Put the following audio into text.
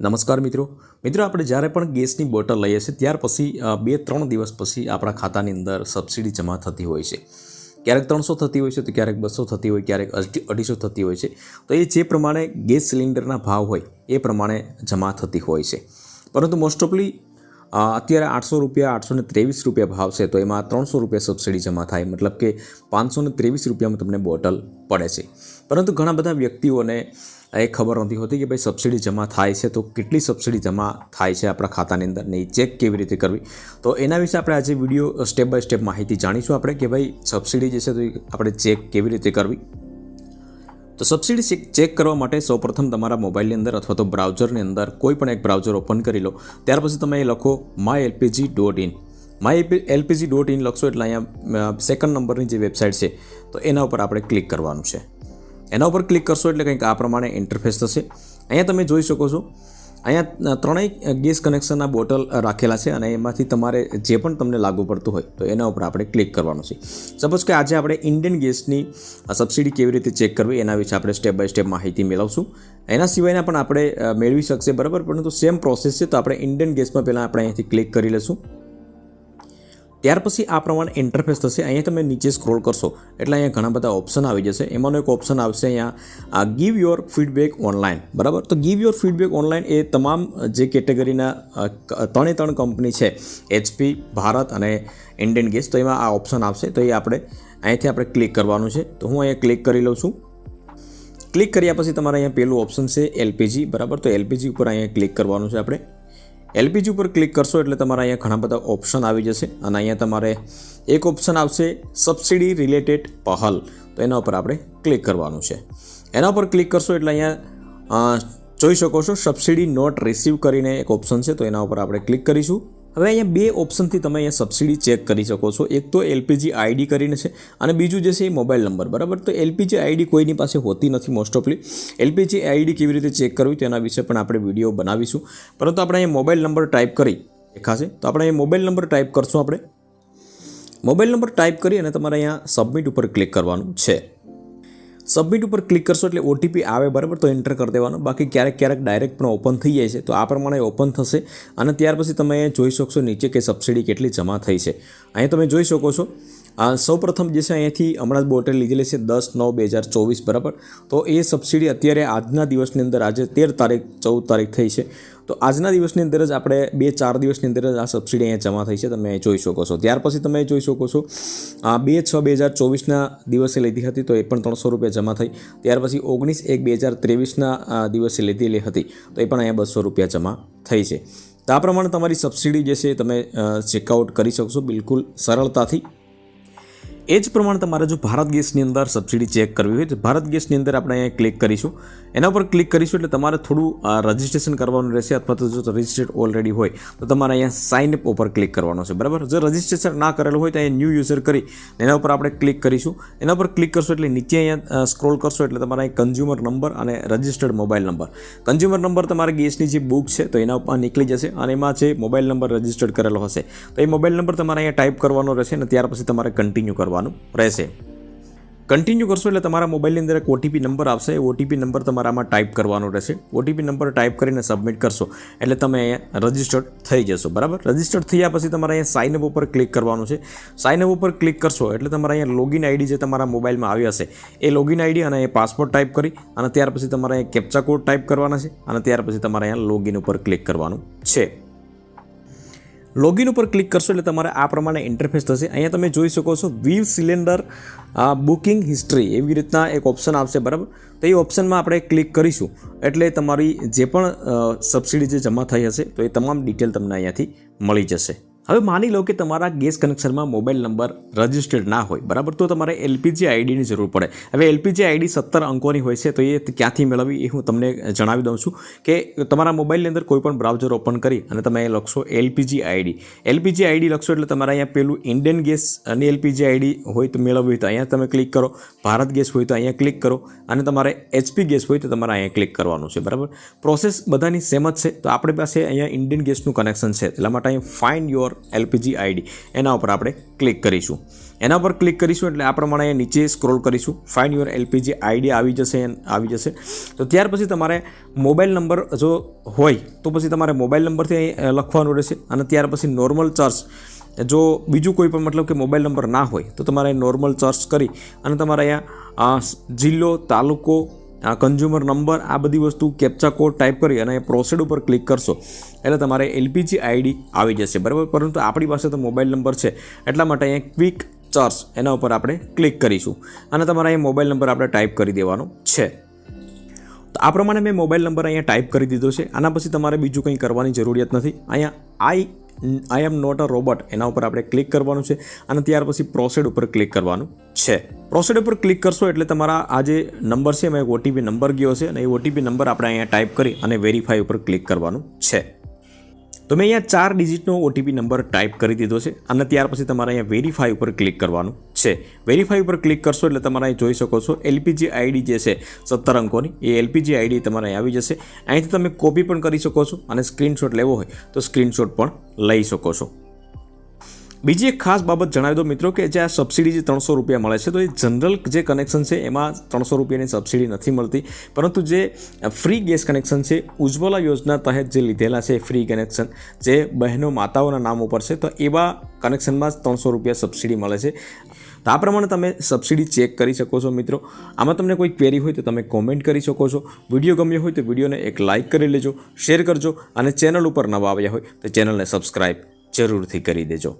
નમસ્કાર મિત્રો. મિત્રો, આપણે જ્યારે પણ ગેસની બોટલ લઈએ છીએ, ત્યાર પછી બે ત્રણ દિવસ પછી આપણા ખાતાની અંદર સબસિડી જમા થતી હોય છે. ક્યારેક ત્રણસો થતી હોય છે, તો ક્યારેક બસો થતી હોય, ક્યારેક અઢી- અઢીસો થતી હોય છે. તો એ જે પ્રમાણે ગેસ સિલિન્ડરના ભાવ હોય, એ પ્રમાણે જમા થતી હોય છે. પરંતુ મોસ્ટ ઓફલી અત્યારે આઠસો રૂપિયા, આઠસો ને ત્રેવીસ રૂપિયા ભાવ છે, તો એમાં ત્રણસો રૂપિયા સબસિડી જમા થાય. મતલબ કે પાંચસો ને ત્રેવીસ રૂપિયામાં તમને બોટલ પડે છે. પરંતુ ઘણા બધા વ્યક્તિઓને એ ખબર નથી હોતી કે ભાઈ સબસિડી જમા થાય છે, તો કેટલી સબસિડી જમા થાય છે આપણા ખાતાની અંદર ને ચેક કેવી રીતે કરવી? તો એના વિશે આપણે આજે વીડિયો સ્ટેપ બાય સ્ટેપ માહિતી જાણીશું આપણે કે ભાઈ સબસિડી જે છે તો આપણે ચેક કેવી રીતે કરવી? તો સબસિડી ચેક કરવા માટે સૌપ્રથમ તમારા મોબાઈલની અંદર અથવા તો બ્રાઉઝરની અંદર કોઈ પણ એક બ્રાઉઝર ઓપન કરી લો. ત્યાર પછી તમે એ લખો my LPG dot in my LPG dot in લખશો એટલે અહીંયા સેકન્ડ નંબરની જે વેબસાઇટ છે, તો એના ઉપર આપણે ક્લિક કરવાનું છે. એના ઉપર ક્લિક કરશો એટલે કંઈક આ પ્રમાણે ઇન્ટરફેસ થશે. અહીંયા તમે જોઈ શકો છો અહીંયા ત્રણેય ગેસ કનેક્શનના બોટલ રાખેલા છે અને એમાંથી તમારે જે પણ તમને લાગુ પડતું હોય તો એના ઉપર આપણે ક્લિક કરવાનું છે. સપોઝ કે આજે આપણે ઇન્ડિયન ગેસની સબસિડી કેવી રીતે ચેક કરવી એના વિશે આપણે સ્ટેપ બાય સ્ટેપ માહિતી મેળવશું. એના સિવાયના પણ આપણે મેળવી શકશે બરાબર, પરંતુ સેમ પ્રોસેસ છે તો આપણે ઇન્ડિયન ગેસમાં પહેલાં આપણે અહીંયાથી ક્લિક કરી લઈશું ત્યાર પછી આ પ્રમાણે ઇન્ટરફેસ થશે. અહીંયા તમે નીચે સ્ક્રોલ કરશો. એટલે અહીંયા ઘણા બધા ઓપ્શન આવી જશે. એમાંનો એક ઓપ્શન આવશે અહીંયા ગીવ યોર ફીડબેક ઓનલાઈન બરાબર? તો ગીવ યોર ફીડબેક ઓનલાઈન એ તમામ જે કેટેગરીના ત્રણે ત્રણ કંપની છે એચપી ભારત અને ઇન્ડિયન ગેસ તો એમાં આ ઓપ્શન આવશે. તો એ આપણે અહીંયાથી આપણે ક્લિક કરવાનું છે. તો હું અહીંયા ક્લિક કરી લઉં છું. ક્લિક કર્યા પછી તમારે અહીંયા પેલું ઓપ્શન છે એલપીજી બરાબર? તો એલપીજી ઉપર અહીંયા ક્લિક કરવાનું છે આપણે. એલપીજી ઉપર ક્લિક કરશો એટલે તમારા અહીંયા ઘણા બધા ઓપ્શન આવી જશે અને અહીંયા તમારે એક ઓપ્શન આવશે સબસિડી રિલેટેડ પહલ. તો એના ઉપર આપણે ક્લિક કરવાનું છે. એના ઉપર ક્લિક કરશો એટલે અહીંયા જોઈ શકો છો સબસિડી નોટ રિસીવ કરીને એક ઓપ્શન છે, તો એના ઉપર આપણે ક્લિક કરીશું. હવે અહીંયા બે ઓપ્શનથી તમે અહીંયા સબસિડી ચેક કરી શકો છો. એક તો એલપીજી આઈડી કરીને છે અને બીજું જે છે એ મોબાઈલ નંબર. બરાબર? તો એલપીજી આઈડી કોઈની પાસે હોતી નથી મોસ્ટ ઓફલી એલપીજી આઈડી કેવી રીતે ચેક કરવી તેના વિશે પણ આપણે વીડિયો બનાવીશું. પરંતુ આપણે અહીંયા મોબાઈલ નંબર ટાઈપ કરી દેખાશે. તો આપણે અહીંયા મોબાઈલ નંબર ટાઈપ કરશું આપણે. મોબાઈલ નંબર ટાઈપ કરી અને તમારે અહીંયા સબમિટ ઉપર ક્લિક કરવાનું છે. સબમિટ ઉપર ક્લિક કરશો એટલે ઓટીપી આવે બરાબર તો એન્ટર કરી દેવાનો. બાકી ક્યારેક ક્યારેક ડાયરેક્ટ પણ ઓપન થઈ જાય છે. તો આ પ્રમાણે ઓપન થશે. અને ત્યાર પછી તમે જોઈ શકશો નીચે કે સબસિડી કેટલી જમા થઈ છે. અહીંયા તમે જોઈ શકો છો. આ સૌપ્રથમ જે છે અહીંયાથી હમણાં જ બોટલ લીધેલી છે દસ નવ બે હજાર ચોવીસ બરાબર. તો એ સબસિડી અત્યારે આજના દિવસની અંદર આજે તેર તારીખ ચૌદ તારીખ થઈ છે. તો આજના દિવસની અંદર જ આપણે બે ચાર દિવસની અંદર જ આ સબસિડી અહીંયા જમા થઈ છે, તમે જોઈ શકો છો. ત્યાર પછી તમે જોઈ શકો છો, આ બે છ બે હજાર ચોવીસના દિવસે લીધી હતી તો એ પણ ત્રણસો રૂપિયા જમા થઈ. ત્યાર પછી ઓગણીસ એક બે હજાર ત્રેવીસના દિવસે લીધેલી હતી, તો એ પણ અહીંયા બસો રૂપિયા જમા થઈ છે. તો આ પ્રમાણે તમારી સબસિડી જે છે તમે ચેકઆઉટ કરી શકશો બિલકુલ સરળતાથી. એ જ પ્રમાણે તમારે જો ભારત ગેસની અંદર સબસિડી ચેક કરવી હોય તો ભારત ગેસની અંદર આપણે અહીંયા ક્લિક કરીશું. એના પર ક્લિક કરીશું એટલે તમારે થોડું રજિસ્ટ્રેશન કરવાનું રહેશે અથવા તો જો રજિસ્ટર્ડ ઓલરેડી હોય તો તમારે અહીંયા સાઇન અપ ઉપર ક્લિક કરવાનું છે. બરાબર? જો રજિસ્ટ્રેશન ના કરેલું હોય તો અહીંયા ન્યૂ યુઝર કરી એના ઉપર આપણે ક્લિક કરીશું. એના પર ક્લિક કરશો એટલે નીચે અહીંયા સ્ક્રોલ કરશો એટલે તમારા અહીં કન્ઝ્યુમર નંબર અને registered mobile number consumer number તમારા ગેસની જે બુક છે તો એના ઉપર નીકળી જશે અને એમાં જે મોબાઈલ નંબર રજિસ્ટર્ડ કરેલો હશે તો એ મોબાઈલ નંબર તમારે અહીંયા ટાઈપ કરવાનો રહેશે અને ત્યાર પછી તમારે કન્ટિન્યુ કરવાનું રહેશે. કન્ટિન્યુ કરશો એટલે તમારા મોબાઈલની અંદર એક ઓટીપી નંબર આવશે. ઓટીપી નંબર તમારામાં ટાઈપ કરવાનો રહેશે. ઓટીપી નંબર ટાઈપ કરીને સબમિટ કરશો એટલે તમે અહીંયા રજિસ્ટર્ડ થઈ જશો. બરાબર? રજિસ્ટર્ડ થયા પછી તમારે અહીંયા સાઇન અપ ઉપર ક્લિક કરવાનું છે. સાઇન અપ ઉપર ક્લિક કરશો એટલે તમારે અહીંયા લોગિન આઈડી જે તમારા મોબાઈલમાં આવી હશે, એ લોગિન આઈડી અને એ પાસપોર્ટ ટાઈપ કરી અને ત્યાર પછી તમારે અહીંયા કેપ્ચા કોડ ટાઈપ કરવાના છે અને ત્યાર પછી તમારે અહીંયા લોગિન ઉપર ક્લિક કરવાનું છે. લોગિન ઉપર ક્લિક કરશો એટલે તમારે આ પ્રમાણે ઇન્ટરફેસ થશે. અહીંયા તમે જોઈ શકો છો વીવ સિલિન્ડર બુકિંગ હિસ્ટ્રી એવી રીતના એક ઓપ્શન આવશે, બરાબર? તો એ ઓપ્શનમાં આપણે ક્લિક કરીશું. એટલે તમારી જે પણ સબસિડી જે જમા થઈ હશે, તો એ તમામ ડિટેલ તમને અહીંયાથી મળી જશે. હવે માની લો કે તમારા ગેસ કનેક્શનમાં મોબાઈલ નંબર રજિસ્ટર્ડ ના હોય, બરાબર? તો તમારે એલપીજી આઈડીની જરૂર પડે. હવે એલપીજી આઈડી સત્તર અંકોની હોય છે, તો એ ક્યાંથી મેળવવી એ હું તમને જણાવી દઉં છું કે તમારા મોબાઈલની અંદર કોઈપણ બ્રાઉઝર ઓપન કરી અને તમે લખશો એલપીજી આઈડી. એલપીજી આઈડી લખશો એટલે તમારે અહીંયા પેલું ઇન્ડિયન ગેસ અને એલપીજી આઈડી હોય તો મેળવવી હોય તો અહીંયા તમે ક્લિક કરો. ભારત ગેસ હોય તો અહીંયા ક્લિક કરો અને તમારે એચપી ગેસ હોય તો તમારે અહીંયા ક્લિક કરવાનું છે, બરાબર? પ્રોસેસ બધાની સેમ જ છે. તો આપણી પાસે અહીંયા ઇન્ડિયન ગેસનું કનેક્શન છે. એટલા માટે અહીંયા ફાઇન્ડ યોર એલપીજી આઈડી. એના ઉપર આપણે ક્લિક કરીશું. એના પર ક્લિક કરીશું એટલે આ પ્રમાણે નીચે સ્ક્રોલ કરીશું. ફાઇન્ડ યુર એલપીજી આઈડી આવી જશે આવી જશે. તો ત્યાર પછી તમારે મોબાઈલ નંબર જો હોય, તો પછી તમારે મોબાઈલ નંબરથી લખવાનું રહેશે. અને ત્યાર પછી નોર્મલ ચાર્જ જો બીજું કોઈ પણ મતલબ કે મોબાઈલ નંબર ના હોય, તો તમારે નોર્મલ સર્ચ કરી અને તમારે અહીંયા જિલ્લો, તાલુકો આ કન્ઝ્યુમર નંબર આ બધી વસ્તુ કેપ્ચા કોડ ટાઈપ કરી અને પ્રોસેડ ઉપર ક્લિક કરશો, એટલે તમારે એલપીજી આઈડી આવી જશે, બરાબર? પરંતુ આપણી પાસે તો મોબાઈલ નંબર છે, એટલા માટે અહીંયા ક્વિક ચાર્જ એના ઉપર આપણે ક્લિક કરીશું અને તમારે અહીંયા મોબાઈલ નંબર આપણે ટાઈપ કરી દેવાનો છે. તો આ પ્રમાણે મેં મોબાઈલ નંબર અહીંયા ટાઈપ કરી દીધો છે, આના પછી તમારે બીજું કંઈ કરવાની જરૂરિયાત નથી. અહીંયા આઈ આઈ એમ નોટ અ રોબોટ એના ઉપર આપણે ક્લિક કરવાનું છે અને ત્યાર પછી પ્રોસેડ ઉપર ક્લિક કરવાનું છે. પ્રોસેડ ઉપર ક્લિક કરશો એટલે તમારા આ જે નંબર છે એમાં એક ઓટીપી નંબર ગયો છે અને એ ઓટીપી નંબર આપણે અહીંયા ટાઈપ કરી અને વેરીફાઈ ઉપર ક્લિક કરવાનું છે. તો મેં અહીંયા ચાર ડિજિટનો ઓટીપી નંબર ટાઈપ કરી દીધો છે અને ત્યાર પછી તમારે અહીંયા વેરીફાઈ ઉપર ક્લિક કરવાનું છે. વેરીફાઈ ઉપર ક્લિક કરશો એટલે તમારે અહીં જોઈ શકો છો એલપીજી આઈડી જે છે સત્તર અંકોની, એ એલપીજી આઈડી તમારે અહીં આવી જશે. અહીંથી તમે કોપી પણ કરી શકો છો અને સ્ક્રીનશોટ લેવો હોય તો સ્ક્રીનશોટ પણ લઈ શકો છો. બીજી એક ખાસ બાબત જણાવી દો મિત્રો કે જે આ સબસિડી જે ત્રણસો રૂપિયા મળે છે, તો એ જનરલ જે કનેક્શન છે, એમાં ત્રણસો રૂપિયાની સબસિડી નથી મળતી. પરંતુ જે ફ્રી ગેસ કનેક્શન છે, ઉજ્જવલા યોજના તહેત જે લીધેલા છે ફ્રી કનેક્શન જે બહેનો માતાઓના નામ ઉપર છે, તો એવા કનેક્શનમાં જ ત્રણસો રૂપિયા સબસિડી મળે છે. તો આ પ્રમાણે તમે સબસિડી ચેક કરી શકો છો મિત્રો. આમાં તમને કોઈ ક્વેરી હોય તો તમે કોમેન્ટ કરી શકો છો. વીડિયો ગમ્યો હોય તો વિડીયોને એક લાઇક કરી લેજો શેર કરજો અને ચેનલ ઉપર નવા આવ્યા હોય તો ચેનલને સબસ્ક્રાઈબ જરૂરથી કરી દેજો.